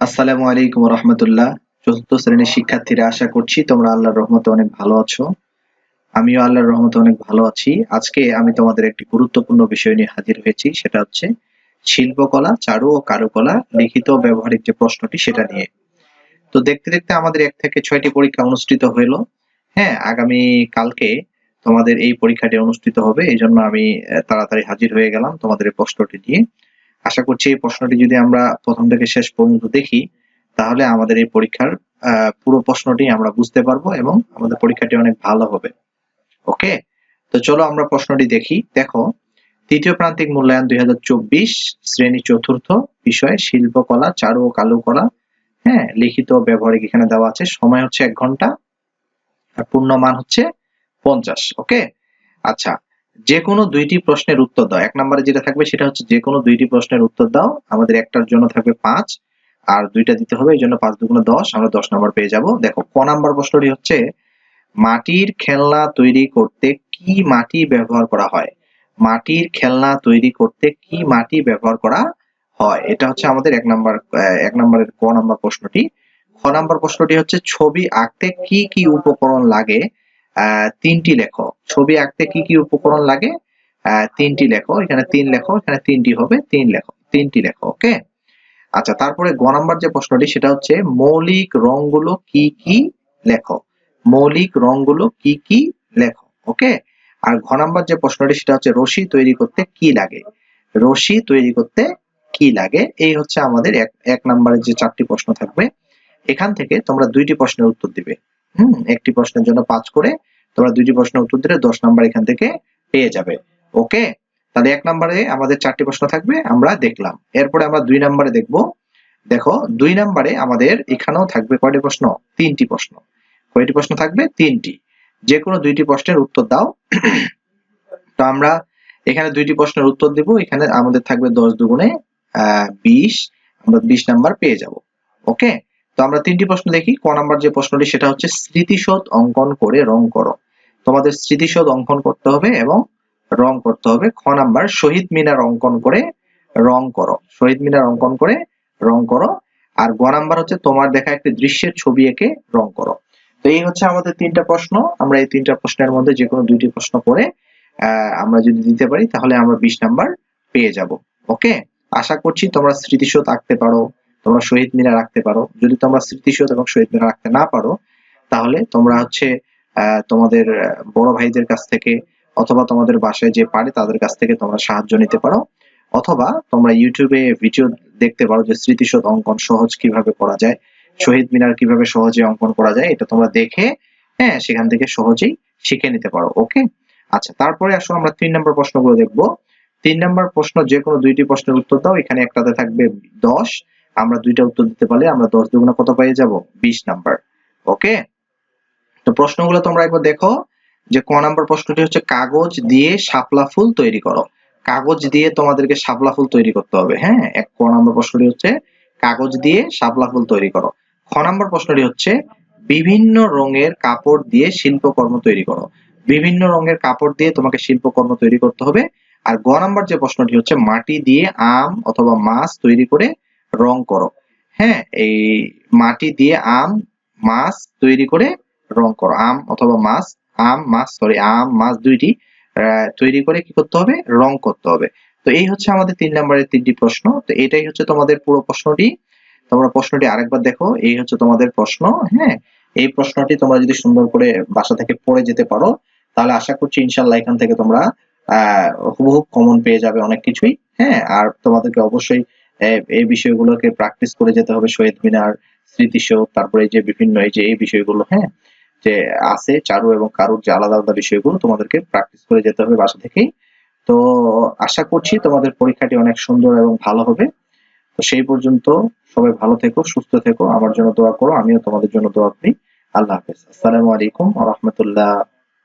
আসসালামু আলাইকুম রহমতুল্লাহ চতুর্থ শ্রেণির শিক্ষার্থীরা, আশা করছি তোমরা আল্লাহর রহমতে অনেক ভালো আছো। আমিও আল্লাহর রহমতে অনেক ভালো আছি। আজকে আমি তোমাদের একটি গুরুত্বপূর্ণ বিষয় নিয়ে হাজির হয়েছি, সেটা হচ্ছে শিল্পকলা, চারু ও কারুকলা লিখিত ব্যবহারিক যে প্রশ্নটি, সেটা নিয়ে। তো দেখতে দেখতে আমাদের এক থেকে ছয়টি পরীক্ষা অনুষ্ঠিত হইল। হ্যাঁ আগামী কালকে তোমাদের এই পরীক্ষাটি অনুষ্ঠিত হবে এই জন্য আমি তাড়াতাড়ি হাজির হয়ে গেলাম তোমাদের প্রশ্নটি দিয়ে আশা করছি এই প্রশ্নটি যদি আমরা প্রথম থেকে শেষ পর্যন্ত দেখি, তাহলে আমাদের এই পরীক্ষার পুরো প্রশ্নটি আমরা বুঝতে পারব এবং আমাদের পরীক্ষাটি অনেক ভালো হবে। ওকে? তো চলো আমরা প্রশ্নটি দেখি। দেখো, তৃতীয় প্রান্তিক মূল্যায়ন দুই হাজার চব্বিশ, শ্রেণি চতুর্থ, বিষয় শিল্পকলা চারু ও কালুকলা হ্যাঁ লিখিত ব্যবহারিক এখানে দেওয়া আছে। সময় হচ্ছে এক ঘণ্টা আর পূর্ণমান হচ্ছে পঞ্চাশ। ওকে? আচ্ছা যে কোনো দুইটি প্রশ্নের উত্তর দাও। এক নম্বরে যেটা থাকবে সেটা হচ্ছে যে কোনো দুইটি প্রশ্নের উত্তর দাও। আমাদের একটার জন্য থাকবে পাঁচ, আর দুইটা দিতে হবে এই জন্য পাঁচ দুগুণে দশ, আমরা দশ নম্বর পেয়ে যাব। দেখো, ক নাম্বার প্রশ্নটি হচ্ছে, মাটির খেলনা তৈরি করতে কি মাটি ব্যবহার করা হয়? মাটির খেলনা তৈরি করতে কি মাটি ব্যবহার করা হয়? এটা হচ্ছে আমাদের এক নাম্বার এক নম্বরের ক নাম্বার প্রশ্নটি। খ নাম্বার প্রশ্নটি হচ্ছে, ছবি আঁকতে কি কি উপকরণ লাগে? তিনটি লেখো। ছবি আঁকতে কি কি উপকরণ লাগে? তিনটি লেখো। এখানে তিন লেখো, এখানে তিনটি হবে, তিন লেখো, তিনটি লেখো ওকে আচ্ছা তারপরে গ নাম্বার যে প্রশ্নটি, সেটা হচ্ছে মৌলিক রংগুলো কি কি লেখো? মৌলিক রংগুলো কি কি লেখো ওকে আর ঘ নাম্বার যে প্রশ্নটি, সেটা হচ্ছে রশি তৈরি করতে কি লাগে? রশি তৈরি করতে কি লাগে? এই হচ্ছে আমাদের এক এক নম্বরের যে চারটি প্রশ্ন থাকবে। এখান থেকে তোমরা দুইটি প্রশ্নের উত্তর দিবে। হুম, একটি প্রশ্নের জন্য পাঁচ করে তোমরা দুইটি প্রশ্নের উত্তর দিলে দশ নাম্বার এখান থেকে পেয়ে যাবে। ওকে? তাহলে এক নম্বরে আমাদের চারটি প্রশ্ন থাকবে, আমরা দেখলাম। এরপরে আমরা দুই নম্বরে দেখব। দেখো, দুই নম্বরে আমাদের এখানেও থাকবে কয়টি প্রশ্ন? তিনটি প্রশ্ন। কয়টি প্রশ্ন থাকবে? তিনটি। যে কোনো দুইটি প্রশ্নের উত্তর দাও। তো আমরা এখানে দুইটি প্রশ্নের উত্তর দেব। এখানে আমাদের থাকবে দশ দুগুণে, আহ, বিশ। আমরা বিশ নাম্বার পেয়ে যাব। ওকে? তো আমরা তিনটি প্রশ্ন দেখি। ক নাম্বার যে প্রশ্নটি, সেটা হচ্ছে স্মৃতিশোধ অঙ্কন করে রং করো। তোমাদের স্মৃতিশোধ অঙ্কন করতে হবে এবং রং করতে হবে। খ নাম্বার, শহীদ মিনার অঙ্কন করে রং করো। শহীদ মিনার অঙ্কন করে রং করো। আর গ নাম্বার হচ্ছে, তোমার দেখা একটি দৃশ্যের ছবি এঁকে রং করো। তো এই হচ্ছে আমাদের তিনটা প্রশ্ন। আমরা এই তিনটা প্রশ্নের মধ্যে যে কোনো দুইটি প্রশ্ন করে আমরা যদি দিতে পারি, তাহলে আমরা বিশ নাম্বার পেয়ে যাব। ওকে? আশা করছি তোমরা স্মৃতিশোধ আঁকতে পারো। তোমরা শহীদ মিনার রাখতে পারো। যদি তোমরা স্মৃতিশোধ এবং শহীদ মিনার রাখতে না পারো, তাহলে তোমরা হচ্ছে তোমাদের বড় ভাইদের কাছ থেকে অথবা তোমাদের বাসায় যে পারে তাদের কাছ থেকে তোমরা সাহায্য নিতে পারো। অথবা তোমরা ইউটিউবে ভিডিও দেখতে পারো যে স্মৃতিশোধ অঙ্কন সহজ কীভাবে করা যায়, শহীদ মিনার কীভাবে সহজে অঙ্কন করা যায়, এটা তোমরা দেখে হ্যাঁ সেখান থেকে সহজেই শিখে নিতে পারো ওকে আচ্ছা তারপরে আসো আমরা তিন নম্বর প্রশ্নগুলো দেখব। তিন নম্বর প্রশ্ন যে কোনো দুইটি প্রশ্নের উত্তর দাও, এখানে একটাতে থাকবে দশ। আমরা দুইটা উত্তর দিতে পারলে আমরা দশ দুগুণে কত পেয়ে যাব? বিশ নাম্বার। ওকে? তো প্রশ্নগুলো তোমরা একবার দেখো যে ক নাম্বার প্রশ্নটি হচ্ছে, কাগজ দিয়ে শাপলা ফুল তৈরি করো। কাগজ দিয়ে তোমাদেরকে শাপলা ফুল তৈরি করতে হবে হ্যাঁ? এক ক নাম্বার প্রশ্নটি হচ্ছে, কাগজ দিয়ে শাপলা ফুল তৈরি করো। খ নাম্বার প্রশ্নটি হচ্ছে, বিভিন্ন রঙের কাপড় দিয়ে শিল্পকর্ম তৈরি করো। বিভিন্ন রঙের কাপড় দিয়ে তোমাকে শিল্পকর্ম তৈরি করতে হবে। আর গ নাম্বার যে প্রশ্নটি হচ্ছে, মাটি দিয়ে আম অথবা মাছ তৈরি করে রং করো। হ্যাঁ এই মাটি দিয়ে আম, মাছ তৈরি করে রং করো। আম অথবা মাছ, আম, মাছ সরি আম, মাছ দুইটি তৈরি করে কি করতে হবে? রং করতে হবে। তো এই হচ্ছে আমাদের তিন নম্বরের তিনটি প্রশ্ন। তো এটাই হচ্ছে তোমাদের পুরো প্রশ্নটি। তোমরা প্রশ্নটি আরেকবার দেখো। এই হচ্ছে তোমাদের প্রশ্ন। হ্যাঁ এই প্রশ্নটি তোমরা যদি সুন্দর করে বাসা থেকে পড়ে যেতে পারো, তাহলে আশা করছি ইনশাল্লাহ এখান থেকে তোমরা, আহ হুবহুব কমন পেয়ে যাবে অনেক কিছুই। হ্যাঁ আর তোমাদেরকে অবশ্যই এই বিষয়গুলোকে প্র্যাকটিস করে যেতে হবে, শহীদ মিনার স্মৃতিশোধ তারপরে যে বিভিন্ন, এই যে, এই বিষয়গুলো হ্যাঁ? যে আছে, চারু এবং কারুর যে আলাদা আলাদা বিষয়গুলো তোমাদেরকে প্র্যাকটিস করে যেতে হবে বাসা থেকেই। তো আশা করছি তোমাদের পরীক্ষাটি অনেক সুন্দর এবং ভালো হবে। তো সেই পর্যন্ত সবাই ভালো থেকো, সুস্থ থেকো, আমার জন্য দোয়া করো, আমিও তোমাদের জন্য দোয়া করি। আল্লাহ হাফেজ। আসসালামু আলাইকুম রাহমাতুল্লাহ।